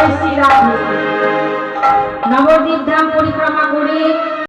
জয় শ্রীরাম নবদ্বীপ ধাম পরিক্রমা করে